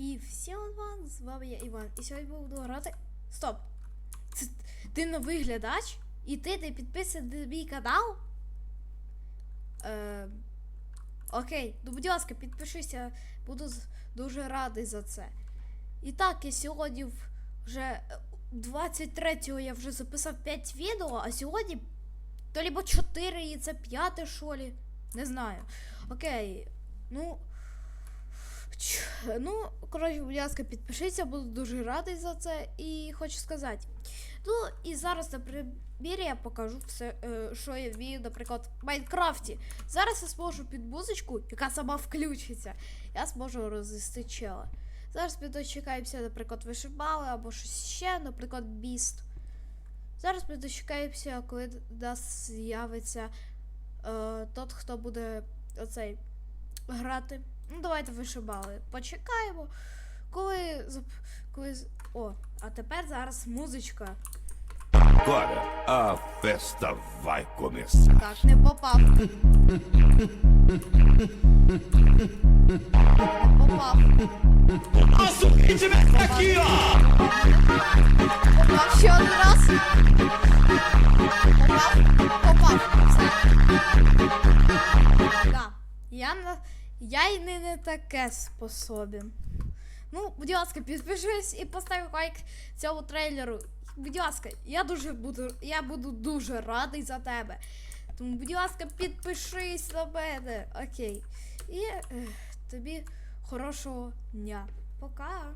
І всім вам, з вами я Іван. І сьогодні буду грати. Стоп! Це ти новий глядач? І ти не підписаний на мій канал? Е, окей, ну будь ласка, підпишися, буду дуже радий за це. І так, я сьогодні вже е, 23-го я вже записав 5 відео, а сьогодні то либо 4 і це п'яте, що лі. Не знаю. Окей. Ну. Ну, коротше, будь ласка, підпишіться, буду дуже радий за це. І хочу сказати. Ну, і зараз на примірі я покажу все, е, що я вмію, наприклад, в Майнкрафті. Зараз я зможу під музичку, яка сама включиться, я зможу розвести чела. Зараз ми дочекаємося, наприклад, вишибали або щось ще, наприклад, біст. Зараз ми дочекаємося, коли нас з'явиться е, тот, хто буде оцей грати. Ну, давайте вишибали. Почекаємо. Коли. коли... О, а тепер зараз музичка. Agora a festa vai começar. Так, не попав. Не попав. Aqui, ó! Попав ще один раз. Попав, попав. Все. Да. Я, на... я й не, не таке способен. Ну, будь ласка, підпишись і постав лайк цьому трейлеру. Будь ласка, я дуже буду, я буду дуже радий за тебе. Тому, будь ласка, підпишись на мене. Окей. І ех, тобі хорошого дня. Пока.